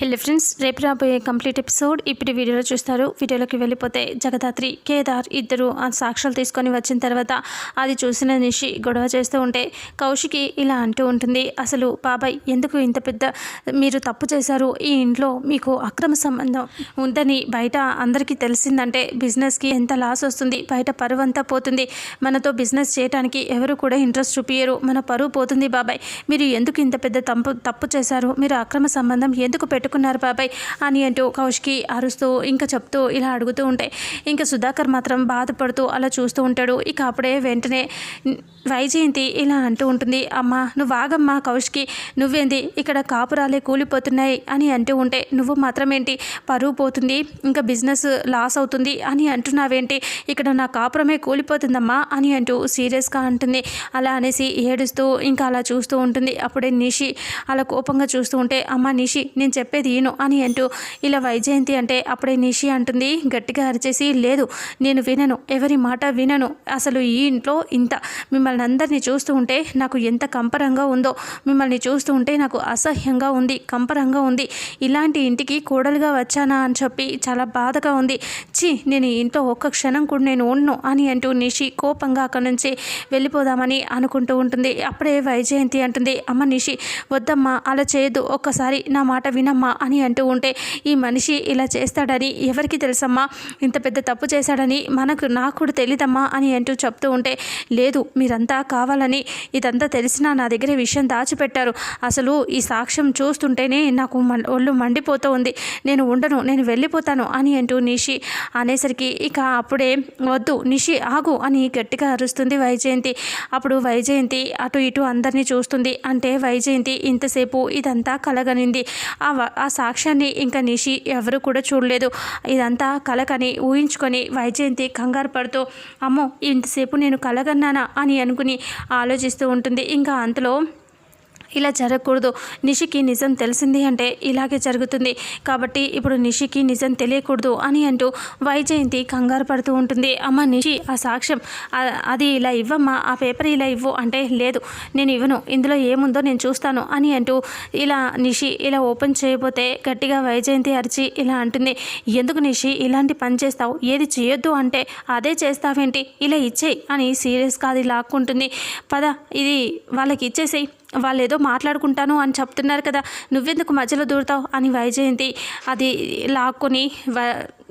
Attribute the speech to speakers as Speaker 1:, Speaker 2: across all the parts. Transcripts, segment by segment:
Speaker 1: Hello friends రేపు రాబోయే complete episode ఇప్పుడు వీడియోలో చూస్తారు. వీడియోలోకి వెళ్ళిపోతే జగదాత్రి కేదార్ ఇద్దరు ఆ సాక్ష్యాలు తీసుకొని వచ్చిన తర్వాత అది చూసిన నిషి గొడవ చేస్తూ ఉంటే కౌశికి ఇలా అంటూ ఉంటుంది. అసలు బాబాయ్ ఎందుకు ఇంత పెద్ద మీరు తప్పు చేశారు? ఈ ఇంట్లో మీకు అక్రమ సంబంధం ఉందని బయట అందరికీ తెలిసిందంటే బిజినెస్కి ఎంత లాస్ వస్తుంది? బయట పరువు అంతా పోతుంది. మనతో బిజినెస్ చేయడానికి ఎవరు కూడా ఇంట్రెస్ట్ చూపించరు మన పరువు పోతుంది బాబాయ్. మీరు ఎందుకు ఇంత పెద్ద తప్పు తప్పు చేశారు? మీరు అక్రమ సంబంధం ఎందుకు పెట్టు పెట్టుకున్నారు బాబాయ్. అని అంటూ కౌశికి అరుస్తూ ఇంకా చెప్తూ ఇలా అడుగుతూ ఉంటే ఇంకా సుధాకర్ మాత్రం బాధపడుతూ అలా చూస్తూ ఉంటాడు. ఇక అప్పుడే వెంటనే వైజయంతి ఇలా అంటూ ఉంటుంది అమ్మా నువ్వు ఆగమ్మా కౌష్కి నువ్వేంది ఇక్కడ కాపురాలే కూలిపోతున్నాయి అని అంటూ ఉంటే నువ్వు మాత్రమేంటి పరువు పోతుంది ఇంకా బిజినెస్ లాస్ అవుతుంది అని అంటున్నావేంటి ఇక్కడ నా కాపురమే కూలిపోతుందమ్మా అని అంటూ సీరియస్గా అంటుంది. అలా అనేసి ఏడుస్తూ ఇంకా అలా చూస్తూ ఉంటుంది. అప్పుడే నిషి అలా కోపంగా చూస్తూ ఉంటే అమ్మ నిషి నేను చెప్పే చెప్పేది ఈను అని అంటూ ఇలా వైజయంతి అంటే అప్పుడే నిషి అంటుంది గట్టిగా అరిచేసి లేదు నేను వినను ఎవరి మాట వినను. అసలు ఈ ఇంట్లో ఇంత మిమ్మల్ని అందరినీ చూస్తూ ఉంటే నాకు ఎంత కంపరంగా ఉందో మిమ్మల్ని చూస్తూ ఉంటే నాకు అసహ్యంగా ఉంది కంపరంగా ఉంది. ఇలాంటి ఇంటికి కోడలుగా వచ్చానా అని చెప్పి చాలా బాధగా ఉంది. చి నేను ఈ ఇంట్లో ఒక్క క్షణం కూడా నేను ఉండను అని అంటూ నిషి కోపంగా అక్కడి నుంచి వెళ్ళిపోదామని అనుకుంటూ ఉంటుంది. అప్పుడే వైజయంతి అంటుంది అమ్మ నిషి వద్దమ్మా అలా చేయదు ఒక్కసారి నా మాట వినమ్మా అని అంటూ ఉంటే ఈ మనిషి ఇలా చేస్తాడని ఎవరికి తెలుసమ్మా? ఇంత పెద్ద తప్పు చేశాడని మనకు నాకు కూడా తెలీదమ్మా అని అంటూ చెప్తూ ఉంటే లేదు మీరంతా కావాలని ఇదంతా తెలిసినా నా దగ్గర విషయం దాచిపెట్టారు. అసలు ఈ సాక్ష్యం చూస్తుంటేనే నాకు ఒళ్ళు మండిపోతూ ఉంది. నేను ఉండను నేను వెళ్ళిపోతాను అని అంటూ నిషి అనేసరికి ఇక అప్పుడే వద్దు నిషి ఆగు అని గట్టిగా అరుస్తుంది వైజయంతి. అప్పుడు వైజయంతి అటు ఇటు అందరినీ చూస్తుంది. అంటే వైజయంతి ఇంతసేపు ఇదంతా కలగనింది. ఆ వ- ఆ సాక్ష్యాన్ని ఇంకా నిషి ఎవరు కూడా చూడలేదు. ఇదంతా కలకని ఊహించుకొని వైజయంతి కంగారు పడుతూ అమ్మో ఇంతసేపు నేను కలగన్నానా? అని అనుకుని ఆలోచిస్తూ ఉంటుంది. ఇంకా అంతలో ఇలా జరగకూడదు. నిషికి నిజం తెలిసింది అంటే ఇలాగే జరుగుతుంది. కాబట్టి ఇప్పుడు నిషికి నిజం తెలియకూడదు అని అంటూ వైజయంతి కంగారు పడుతూ ఉంటుంది. అమ్మ నిషి ఆ సాక్ష్యం అది ఇలా ఇవ్వమ్మా ఆ పేపర్ ఇలా ఇవ్వు అంటే లేదు. నేను ఇవ్వను ఇందులో ఏముందో నేను చూస్తాను అని అంటూ ఇలా నిషి ఇలా ఓపెన్ చేయబోతే గట్టిగా వైజయంతి అరిచి ఇలా అంటుంది. ఎందుకు నిషి ఇలాంటి పని చేస్తావు? ఏది చేయొద్దు అంటే అదే చేస్తావేంటి? ఇలా ఇచ్చేయి అని సీరియస్గా అది లాక్కుంటుంది. పద ఇది వాళ్ళకి ఇచ్చేసేయి. వాళ్ళు ఏదో మాట్లాడుకుంటాను అని చెప్తున్నారు కదా నువ్వెందుకు మధ్యలో దూరుతావు? అని వైజయంతి అది లాక్కొని వ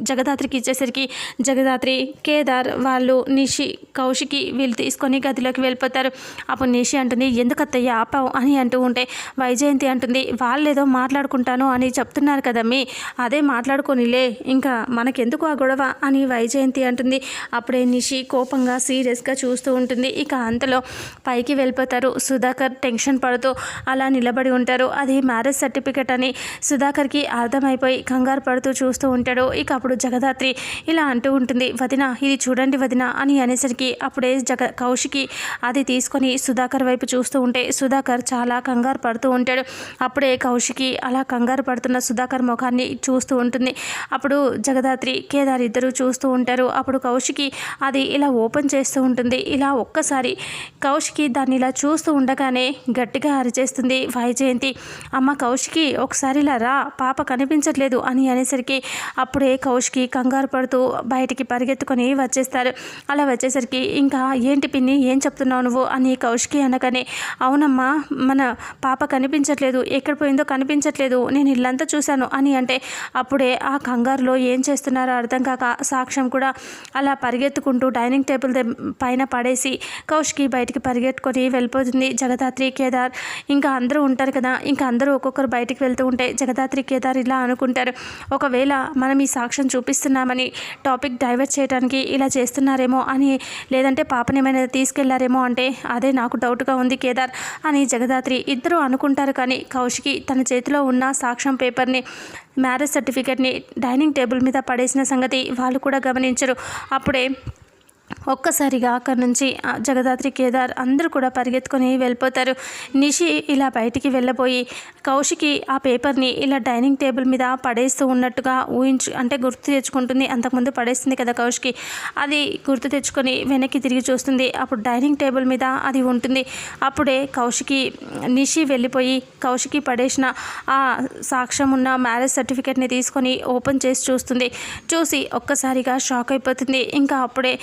Speaker 1: జగదాత్రికి ఇచ్చేసరికి జగదాత్రి కేదార్ వాళ్ళు నిషి కౌశికి వీళ్ళు తీసుకొని గదిలోకి వెళ్ళిపోతారు. అప్పుడు నిషి అంటుంది ఎందుకు అత్తయ్య ఆపావు? అని అంటూ ఉంటే వైజయంతి అంటుంది వాళ్ళు ఏదో మాట్లాడుకుంటాను అని చెప్తున్నారు కదమ్మీ అదే మాట్లాడుకొనిలే ఇంకా మనకెందుకు ఆ గొడవ? అని వైజయంతి అంటుంది. అప్పుడే నిషి కోపంగా సీరియస్గా చూస్తూ ఉంటుంది. ఇక అంతలో పైకి వెళ్ళిపోతారు. సుధాకర్ టెన్షన్ పడుతూ అలా నిలబడి ఉంటారు. అది మ్యారేజ్ సర్టిఫికెట్ అని సుధాకర్కి అర్థమైపోయి కంగారు పడుతూ చూస్తూ ఉంటాడు. ఇక అప్పుడు అప్పుడు జగదాత్రి ఇలా అంటూ ఉంటుంది వదిన ఇది చూడండి వదిన అని అనేసరికి అప్పుడే జగ కౌశికి అది తీసుకొని సుధాకర్ వైపు చూస్తూ ఉంటే సుధాకర్ చాలా కంగారు పడుతూ ఉంటాడు. అప్పుడే కౌశికి అలా కంగారు పడుతున్న సుధాకర్ ముఖాన్ని చూస్తూ ఉంటుంది. అప్పుడు జగదాత్రి కేదార్ ఇద్దరు చూస్తూ ఉంటారు. అప్పుడు కౌశికి అది ఇలా ఓపెన్ చేస్తూ ఉంటుంది. ఇలా ఒక్కసారి కౌశికి దాన్ని ఇలా చూస్తూ ఉండగానే గట్టిగా అరిచేస్తుంది వైజయంతి. అమ్మ కౌశికి ఒకసారి ఇలా రా పాప కనిపించట్లేదు అని అనేసరికి అప్పుడే కౌ కౌష్కి కంగారు పడుతూ బయటికి పరిగెత్తుకొని వచ్చేస్తారు. అలా వచ్చేసరికి ఇంకా ఏంటి పిన్ని ఏం చెప్తున్నావు నువ్వు అని కౌష్కి అనగానే అవునమ్మా మన పాప కనిపించట్లేదు. ఎక్కడ పోయిందో కనిపించట్లేదు. నేను ఇల్లంతా చూశాను అని అంటే అప్పుడే ఆ కంగారులో ఏం చేస్తున్నారో అర్థం కాక సాక్ష్యం కూడా అలా పరిగెత్తుకుంటూ డైనింగ్ టేబుల్ పైన పడేసి కౌష్కి బయటికి పరిగెట్టుకొని వెళ్ళిపోతుంది జగదాత్రి కేదార్. ఇంకా అందరూ ఉంటారు కదా ఇంకా అందరూ ఒక్కొక్కరు బయటికి వెళ్తూ ఉంటే జగదాత్రి కేదార్ ఇలా అనుకుంటారు. ఒకవేళ మనం ఈ సాక్ష్యం చూపిస్తున్నామని టాపిక్ డైవర్ట్ చేయడానికి ఇలా చేస్తున్నారేమో అని లేదంటే పాపని ఏమైనా తీసుకెళ్ళారేమో అంటే అదే నాకు డౌట్గా ఉంది కేదార్ అని జగదాత్రి ఇద్దరు అనుకుంటారు కానీ కౌశికి తన చేతిలో ఉన్న సాక్ష్యం పేపర్ని మ్యారేజ్ సర్టిఫికేట్ని డైనింగ్ టేబుల్ మీద పడేసిన సంగతి వాళ్ళు కూడా గమనించరు. అప్పుడే ఒక్కసారిగా అక్కడి నుంచి ఆ జగదాత్రి కేదార్ అందరూ కూడా పరిగెత్తుకొని వెళ్ళిపోతారు. నిషి ఇలా బయటికి వెళ్ళబోయి కౌశికి ఆ పేపర్ని ఇలా డైనింగ్ టేబుల్ మీద పడేస్తూ ఉన్నట్టుగా ఊహించు అంటే గుర్తు తెచ్చుకుంటుంది. అంతకుముందు పడేస్తుంది కదా కౌశికి. అది గుర్తు తెచ్చుకొని వెనక్కి తిరిగి చూస్తుంది. అప్పుడు డైనింగ్ టేబుల్ మీద అది ఉంటుంది. అప్పుడే కౌశికి నిషి వెళ్ళిపోయి కౌశికి పడేసిన ఆ సాక్ష్యం ఉన్న మ్యారేజ్ సర్టిఫికేట్ని తీసుకొని ఓపెన్ చేసి చూస్తుంది. చూసి ఒక్కసారిగా షాక్ అయిపోతుంది. ఇంకా అప్పుడే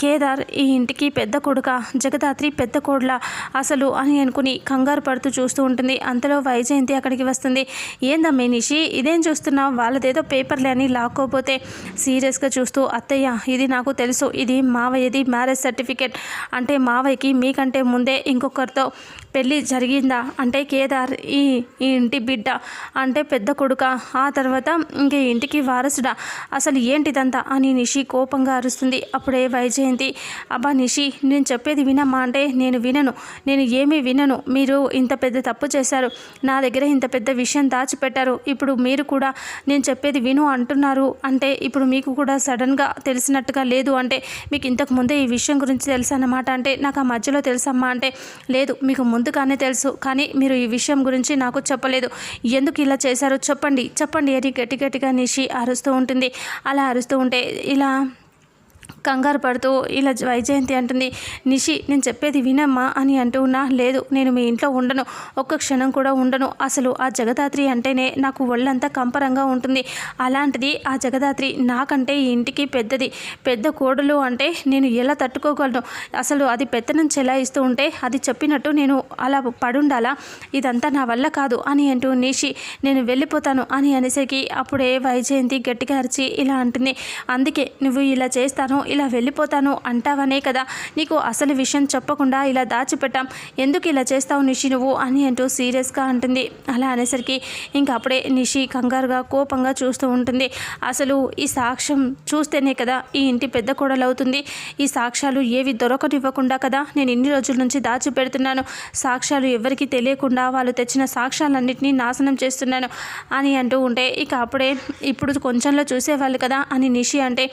Speaker 1: కేదార్ ఈ ఇంటికి పెద్ద కొడుక జగదాత్రి పెద్ద కోడల అసలు అని అనుకుని కంగారు పడుతూ చూస్తూ ఉంటుంది. అంతలో వైజయంతి అక్కడికి వస్తుంది. ఏందమ్మే నిషి ఇదేం చూస్తున్నావు? వాళ్ళదేదో పేపర్లే అని లాక్కోపోతే సీరియస్గా చూస్తూ అత్తయ్య ఇది నాకు తెలుసు. ఇది మావయ్యది మ్యారేజ్ సర్టిఫికేట్. అంటే మావయ్యకి మీకంటే ముందే ఇంకొకరితో పెళ్ళి జరిగిందా? అంటే కేదార్ ఈ ఈ ఇంటి బిడ్డ అంటే పెద్ద కొడుక ఆ తర్వాత ఇంక ఇంటికి వారసుడా? అసలు ఏంటిదంతా? అని నిషి కోపంగా అరుస్తుంది. అప్పుడే వైజయంతి అబ్బా నిషి నేను చెప్పేది వినమ్మా అంటే నేను వినను. నేను ఏమీ వినను. మీరు ఇంత పెద్ద తప్పు చేశారు. నా దగ్గర ఇంత పెద్ద విషయం దాచిపెట్టారు. ఇప్పుడు మీరు కూడా నేను చెప్పేది విను అంటున్నారు అంటే ఇప్పుడు మీకు కూడా సడన్గా తెలిసినట్టుగా లేదు అంటే మీకు ఇంతకు ముందే ఈ విషయం గురించి తెలుసు అన్నమాట అంటే నాకు ఆ మధ్యలో తెలుసమ్మా అంటే లేదు మీకు ముందు ముందుగానే తెలుసు. కానీ మీరు ఈ విషయం గురించి నాకు చెప్పలేదు. ఎందుకు ఇలా చేశారో చెప్పండి. చెప్పండి అని గట్టి గట్టిగా నిషి అరుస్తూ ఉంటుంది. అలా అరుస్తూ ఉంటే ఇలా కంగారు పడుతూ ఇలా వైజయంతి అంటుంది నిషి నేను చెప్పేది వినమ్మా అని అంటూ ఉన్నా లేదు నేను మీ ఇంట్లో ఉండను ఒక్క క్షణం కూడా ఉండను. అసలు ఆ జగదాత్రి అంటేనే నాకు ఒళ్ళంతా కంపరంగా ఉంటుంది. అలాంటిది ఆ జగదాత్రి నాకంటే ఈ ఇంటికి పెద్దది. పెద్ద కోడలు అంటే నేను ఎలా తట్టుకోగలను? అసలు అది పెత్తనం చెలాయిస్తూ ఉంటే అది చెప్పినట్టు నేను అలా పడుండాలా? ఇదంతా నా వల్ల కాదు అని అంటూ నిషి నేను వెళ్ళిపోతాను అని అనేసరికి అప్పుడే వైజయంతి గట్టిగా అరిచి ఇలా అంటుంది అందుకే నువ్వు ఇలా చేస్తాను ఇలా వెళ్ళిపోతాను అంటావనే కదా. నీకు అసలు విషయం చెప్పకుండా ఇలా దాచిపెట్టాం. ఎందుకు ఇలా చేస్తావు నిషి నువ్వు అని అంటూ సీరియస్గా అంటుంది. అలా అనేసరికి ఇంక అప్పుడే నిషి కంగారుగా కోపంగా చూస్తూ ఉంటుంది. అసలు ఈ సాక్ష్యం చూస్తేనే కదా ఈ ఇంటి పెద్ద కోడలవుతుంది. ఈ సాక్ష్యాలు ఏవి దొరకనివ్వకుండా కదా నేను ఇన్ని రోజుల నుంచి దాచిపెడుతున్నాను. సాక్ష్యాలు ఎవరికి తెలియకుండా వాళ్ళు తెచ్చిన సాక్ష్యాలన్నింటినీ నాశనం చేస్తున్నాను అని అంటూ ఉంటే ఇక అప్పుడే ఇప్పుడు కొంచెంలో చూసేవాళ్ళు కదా అని నిషి అంటే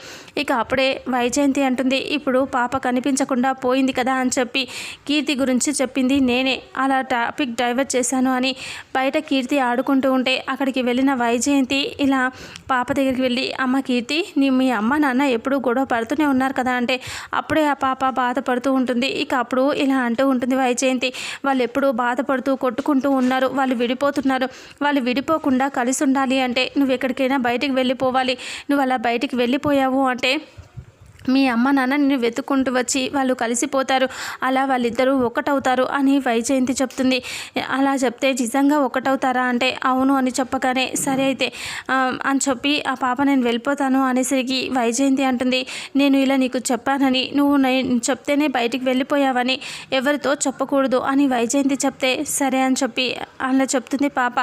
Speaker 1: ఇక అప్పుడే వైజయంతి అంటుంది. ఇప్పుడు పాప కనిపించకుండా పోయింది కదా అని చెప్పి కీర్తి గురించి చెప్పింది నేనే. అలా టాపిక్ డైవర్ట్ చేశాను అని బయట కీర్తి ఆడుకుంటూ ఉంటే అక్కడికి వెళ్ళిన వైజయంతి ఇలా పాప దగ్గరికి వెళ్ళి అమ్మ కీర్తి నీ మీ అమ్మ నాన్న ఎప్పుడూ గొడవ పడుతూనే ఉన్నారు కదా అంటే అప్పుడే ఆ పాప బాధపడుతూ ఉంటుంది. ఇక అప్పుడు ఇలా అంటూ ఉంటుంది వైజయంతి. వాళ్ళు ఎప్పుడూ బాధపడుతూ కొట్టుకుంటూ ఉన్నారు. వాళ్ళు విడిపోతున్నారు. వాళ్ళు విడిపోకుండా కలిసి ఉండాలి అంటే నువ్వు ఎక్కడికైనా బయటికి వెళ్ళిపోవాలి. నువ్వు అలా బయటికి వెళ్ళిపోయావు అంటే మీ అమ్మ నాన్న నిన్ను వెతుక్కుంటూ వచ్చి వాళ్ళు కలిసిపోతారు. అలా వాళ్ళిద్దరూ ఒకటవుతారు అని వైజయంతి చెప్తుంది. అలా చెప్తే నిజంగా ఒకటవుతారా అంటే అవును అని చెప్పగానే సరే అయితే అని చెప్పి ఆ పాప నేను వెళ్ళిపోతాను అనేసరికి వైజయంతి అంటుంది. నేను ఇలా నీకు చెప్పానని నువ్వు నేను చెప్తేనే బయటికి వెళ్ళిపోయావని ఎవరితో చెప్పకూడదు అని వైజయంతి చెప్తే సరే అని చెప్పి అలా చెప్తుంది పాప.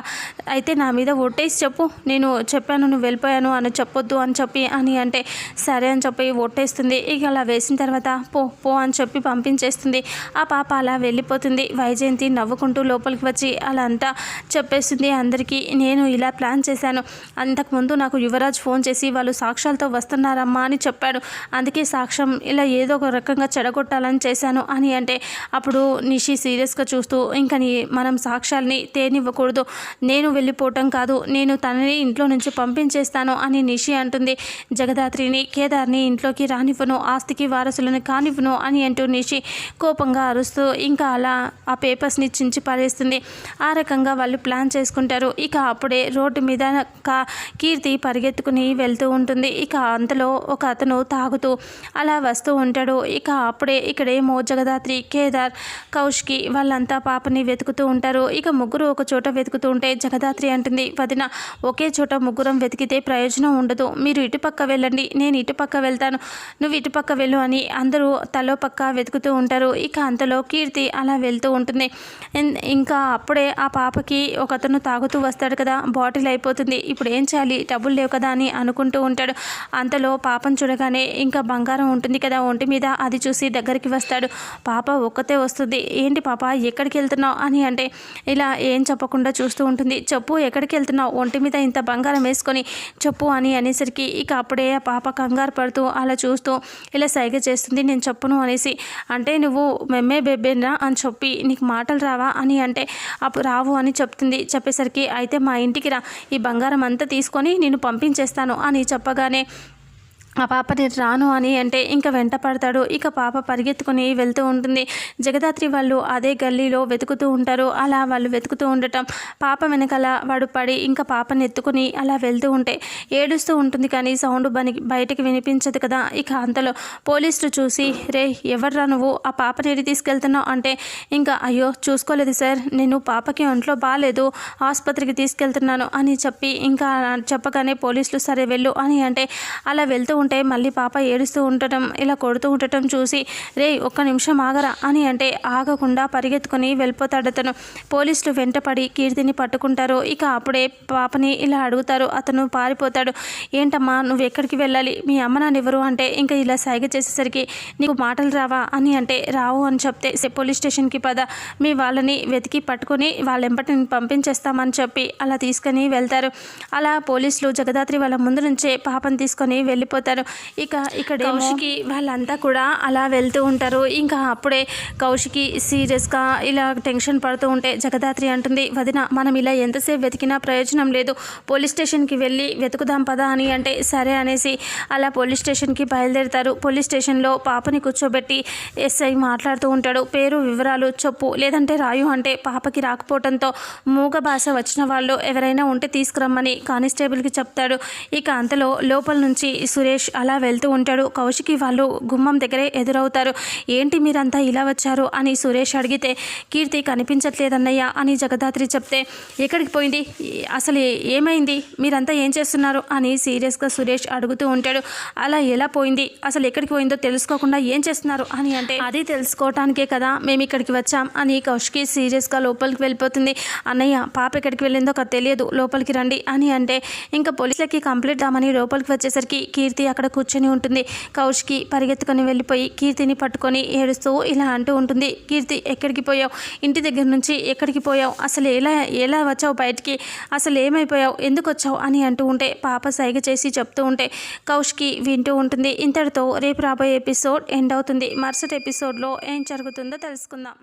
Speaker 1: అయితే నా మీద ఒట్టేసి చెప్పు నేను చెప్పాను నువ్వు వెళ్ళిపోయాను అని చెప్పొద్దు అని చెప్పి అని అంటే సరే అని చెప్పి ఒట్టేస్తుంది ఇక అలా వేసిన తర్వాత పో పో అని చెప్పి పంపించేస్తుంది. ఆ పాప అలా వెళ్ళిపోతుంది. వైజయంతి నవ్వుకుంటూ లోపలికి వచ్చి అలా అంతా చెప్పేస్తుంది అందరికీ. నేను ఇలా ప్లాన్ చేశాను. అంతకుముందు నాకు యువరాజ్ ఫోన్ చేసి వాళ్ళు సాక్ష్యాలతో వస్తున్నారమ్మా అని చెప్పాడు. అందుకే సాక్ష్యం ఇలా ఏదో ఒక రకంగా చెడగొట్టాలని చేశాను అని అంటే అప్పుడు నిషి సీరియస్గా చూస్తూ ఇంకా నీ మనం సాక్ష్యాల్ని తేనివ్వకూడదు. నేను వెళ్ళిపోవటం కాదు. నేను తనని ఇంట్లో నుంచి పంపించేస్తాను అని నిషి అంటుంది. జగదాత్రిని కేదార్ని ఇంట్లోకి రా కానివ్వను ఆస్తికి వారసులను కానివ్వను అని అంటూ నిషి కోపంగా అరుస్తూ ఇంకా అలా ఆ పేపర్స్ని చించి పారేస్తుంది. ఆ రకంగా వాళ్ళు ప్లాన్ చేసుకుంటారు. ఇక అప్పుడే రోడ్డు మీద కా కీర్తి పరిగెత్తుకుని వెళ్తూ ఉంటుంది. ఇక అంతలో ఒక అతను తాగుతూ అలా వస్తూ ఉంటాడు. ఇక అప్పుడే ఇక్కడేమో జగదాత్రి కేదార్ కౌష్కి వాళ్ళంతా పాపని వెతుకుతూ ఉంటారు. ఇక ముగ్గురు ఒక చోట వెతుకుతూ ఉంటే జగదాత్రి అంటుంది వదిన ఒకే చోట ముగ్గురం వెతికితే ప్రయోజనం ఉండదు. మీరు ఇటుపక్క వెళ్ళండి. నేను ఇటుపక్క వెళ్తాను. నువ్వు ఇటుపక్క వెళ్ళు అని అందరూ తలో పక్క వెతుకుతూ ఉంటారు. ఇక అంతలో కీర్తి అలా వెళ్తూ ఉంటుంది. ఇంకా అప్పుడే ఆ పాపకి ఒకతను తాగుతూ వస్తాడు కదా. బాటిల్ అయిపోతుంది. ఇప్పుడు ఏం చేయాలి? డబ్బులు లేవు కదా అని అనుకుంటూ ఉంటాడు. అంతలో పాపం చూడగానే ఇంకా బంగారం ఉంటుంది కదా. ఒంటి మీద అది చూసి దగ్గరికి వస్తాడు. పాప ఒక్కతే వస్తుంది. ఏంటి పాప ఎక్కడికి వెళ్తున్నావు? అని అంటే ఇలా ఏం చెప్పకుండా చూస్తూ ఉంటుంది. చెప్పు ఎక్కడికి వెళ్తున్నావు? ఒంటి మీద ఇంత బంగారం వేసుకొని చెప్పు అని అనేసరికి ఇక అప్పుడే ఆ పాప కంగారు పడుతూ అలా చూస్తూ చూస్తూ ఇలా సైగ చేస్తుంది నేను చెప్పను అనేసి. అంటే నువ్వు మెమ్మే బెబ్బేనా అని చెప్పి నీకు మాటలు రావా అని అంటే అప్పుడు రావు అని చెప్తుంది. చెప్పేసరికి అయితే మా ఇంటికి రా. ఈ బంగారం అంతా తీసుకొని నేను పంపించేస్తాను అని చెప్పగానే ఆ పాప నేను రాను అని అంటే ఇంకా వెంట పడతాడు. ఇక పాప పరిగెత్తుకొని వెళ్తూ ఉంటుంది. జగదాత్రి వాళ్ళు అదే గల్లీలో వెతుకుతూ ఉంటారు. అలా వాళ్ళు వెతుకుతూ ఉండటం పాప వెనకాల వాడు పడి ఇంకా పాపని ఎత్తుకుని అలా వెళ్తూ ఉంటే ఏడుస్తూ ఉంటుంది కానీ సౌండ్ బని బయటకు వినిపించదు కదా. ఇక అంతలో పోలీసులు చూసి రే ఎవర్రా నువ్వు? ఆ పాపని ఎడి తీసుకెళ్తున్నావు? అంటే ఇంకా అయ్యో చూసుకోలేదు సార్. నేను పాపకి ఒంట్లో బాగాలేదు ఆసుపత్రికి తీసుకెళ్తున్నాను అని చెప్పి ఇంకా చెప్పగానే పోలీసులు సరే వెళ్ళు అని అంటే అలా వెళ్తూ ఉంటే మళ్ళీ పాప ఏడుస్తూ ఉండటం ఇలా కొడుతూ ఉండటం చూసి రే ఒక్క నిమిషం ఆగరా అని అంటే ఆగకుండా పరిగెత్తుకొని వెళ్ళిపోతాడు అతను. పోలీసులు వెంటపడి కీర్తిని పట్టుకుంటారు. ఇక అప్పుడే పాపని ఇలా అడుగుతారు. అతను పారిపోతాడు. ఏంటమ్మా నువ్వు ఎక్కడికి వెళ్ళాలి? మీ అమ్మ నాన్న ఎవరు? అంటే ఇంకా ఇలా సైగ చేసేసరికి నీకు మాటలు రావా? అని అంటే రావు అని చెప్తే పోలీస్ స్టేషన్కి పద. మీ వాళ్ళని వెతికి పట్టుకొని వాళ్ళ ఎంబటి పంపించేస్తామని చెప్పి అలా తీసుకొని వెళ్తారు. అలా పోలీసులు జగదాత్రి వాళ్ళ ముందు నుంచే పాపను తీసుకొని వెళ్ళిపోతారు. ఇక ఇక్కడ కౌశికి వాళ్ళంతా కూడా అలా వెళ్తూ ఉంటారు. ఇంకా అప్పుడే కౌశికి సీరియస్గా ఇలా టెన్షన్ పడుతూ ఉంటే జగదాత్రి అంటుంది వదిన మనం ఇలా ఎంతసేపు వెతికినా ప్రయోజనం లేదు. పోలీస్ స్టేషన్కి వెళ్ళి వెతుకుదాం పదా అని అంటే సరే అనేసి అలా పోలీస్ స్టేషన్కి బయలుదేరుతారు. పోలీస్ స్టేషన్లో పాపని కూర్చోబెట్టి ఎస్ఐ మాట్లాడుతూ ఉంటాడు. పేరు వివరాలు చెప్పు. లేదంటే రాయు అంటే పాపకి రాకపోవడంతో మూగ భాష వచ్చిన వాళ్ళు ఎవరైనా ఉంటే తీసుకురమ్మని కానిస్టేబుల్కి చెప్తాడు. ఇక అంతలో లోపల నుంచి సురేష్ అలా వెళ్తూ ఉంటాడు. కౌశికి వాళ్ళు గుమ్మం దగ్గరే ఎదురవుతారు. ఏంటి మీరంతా ఇలా వచ్చారు? అని సురేష్ అడిగితే కీర్తి కనిపించట్లేదన్నయ్య అని జగదాత్రి చెప్తే ఎక్కడికి పోయింది? అసలు ఏమైంది? మీరంతా ఏం చేస్తున్నారు? అని సీరియస్గా సురేష్ అడుగుతూ ఉంటాడు. అలా ఎలా పోయింది? అసలు ఎక్కడికి పోయిందో తెలుసుకోకుండా ఏం చేస్తున్నారు? అని అంటే అది తెలుసుకోవటానికే కదా మేము ఇక్కడికి వచ్చాం అని కౌశికి సీరియస్గా లోపలికి వెళ్ళిపోతుంది. అన్నయ్య పాప ఎక్కడికి వెళ్ళిందో నాకు తెలియదు లోపలికి రండి అని అంటే ఇంకా పోలీసులకి కంప్లీట్ దామని లోపలికి వచ్చేసరికి కీర్తి అక్కడ కూర్చొని ఉంటుంది. కౌష్కి పరిగెత్తుకొని వెళ్ళిపోయి కీర్తిని పట్టుకొని ఏడుస్తూ ఇలా అంటూ ఉంటుంది. కీర్తి ఎక్కడికి పోయావు? ఇంటి దగ్గర నుంచి ఎక్కడికి పోయావు? అసలు ఎలా ఎలా వచ్చావు బయటికి? అసలు ఏమైపోయావు? ఎందుకు వచ్చావు? అని అంటూ ఉంటే పాప సైగ చేసి చెప్తూ ఉంటే కౌష్కి వింటూ ఉంటుంది. ఇంతటితో రేపు రాబోయే ఎపిసోడ్ ఎండ్ అవుతుంది. మరుసటి ఎపిసోడ్లో ఏం జరుగుతుందో తెలుసుకుందాం.